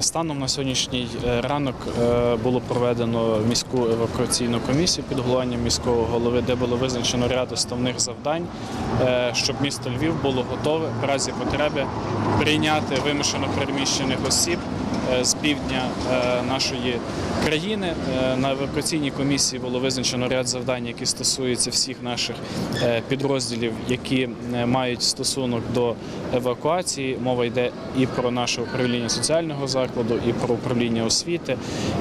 Станом на сьогоднішній е, ранок е, було проведено міську евакуаційну комісію під головуванням міського голови, де було визначено ряд основних завдань, е, щоб місто Львів було готове в разі потреби прийняти вимушено переміщених осіб з півдня е, нашої країни. Е, На евакуаційній комісії було визначено ряд завдань, які стосуються всіх наших е, підрозділів, які е, мають стосунок до евакуації. Мова йде і про наше управління соціального закладу, і про управління освіти,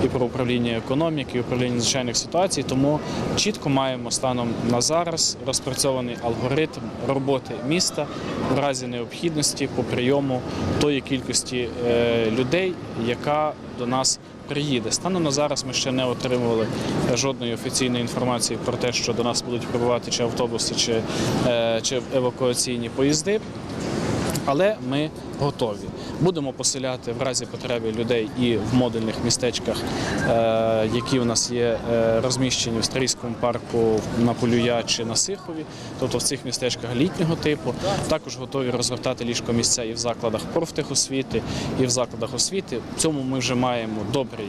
і про управління економіки, і управління надзвичайних ситуацій. Тому чітко маємо станом на зараз розпрацьований алгоритм роботи міста в разі необхідності по прийому тої кількості е, людей, яка до нас приїде. Станом на зараз ми ще не отримували жодної офіційної інформації про те, що до нас будуть прибувати чи автобуси, чи, е, чи евакуаційні поїзди. Але ми готові. Будемо поселяти в разі потреби людей і в модульних містечках, е, які у нас є е, розміщені в Стрийському парку на Полюя чи на Сихові, тобто в цих містечках літнього типу. Також готові розгортати ліжко місця і в закладах профтехосвіти, і в закладах освіти. В цьому ми вже маємо добрий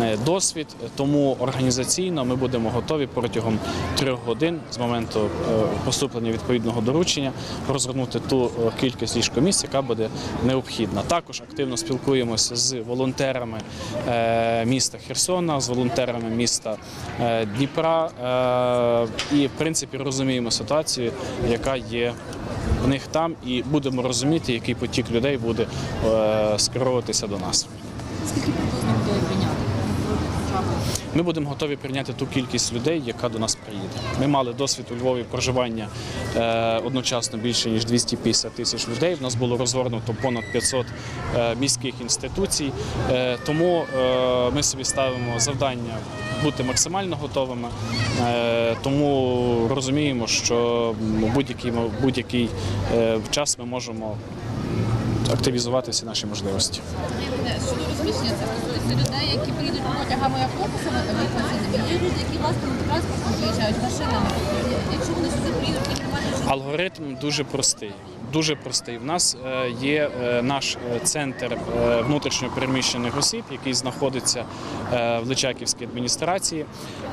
е, досвід, тому організаційно ми будемо готові протягом трьох годин з моменту поступлення відповідного доручення розгорнути ту кількість ліжкомісць, яка буде необхідна. Також активно спілкуємося з волонтерами е, міста Херсона, з волонтерами міста е, Дніпра е, і, в принципі, розуміємо ситуацію, яка є. В них там і будемо розуміти, який потік людей буде скеровуватися до нас. Скільки приблизно готові прийняти? Ми будемо готові прийняти ту кількість людей, яка до нас приїде. Ми мали досвід у Львові проживання е, одночасно більше ніж 250 тисяч людей. В нас було розгорнуто понад 500 е, міських інституцій. Е, тому ми собі ставимо завдання бути максимально готовими. Тому розуміємо, що будь-який будь-який час ми можемо активізувати всі наші можливості. Щодо розміщення, стосується людей, які приїдуть потягами автобусами. Є люди, які власним транспортом приїжджають машинами. Алгоритм дуже простий. Дуже простий. В нас е, є е, наш е, центр е, внутрішньо переміщених осіб, який знаходиться в Личаківській адміністрації.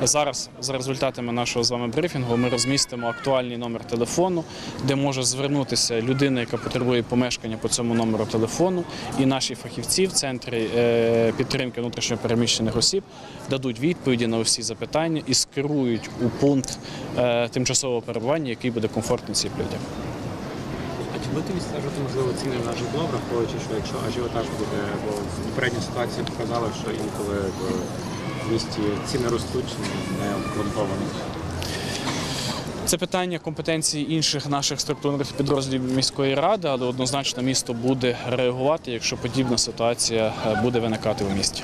Зараз за результатами нашого з вами брифінгу ми розмістимо актуальний номер телефону, де може звернутися людина, яка потребує помешкання по цьому номеру телефону, і наші фахівці в центрі підтримки внутрішньо переміщених осіб дадуть відповіді на усі запитання і скерують у пункт тимчасового перебування, який буде комфортний цим людям. А чи будете відстежувати, можливо, ціни на житло, враховуючи, що якщо ажіотаж буде, бо попередня ситуація показала, що інколи в місті ціни ростуть не обґрунтовано. Це питання компетенції інших наших структурних підрозділів міської ради, але однозначно місто буде реагувати, якщо подібна ситуація е, буде виникати у місті.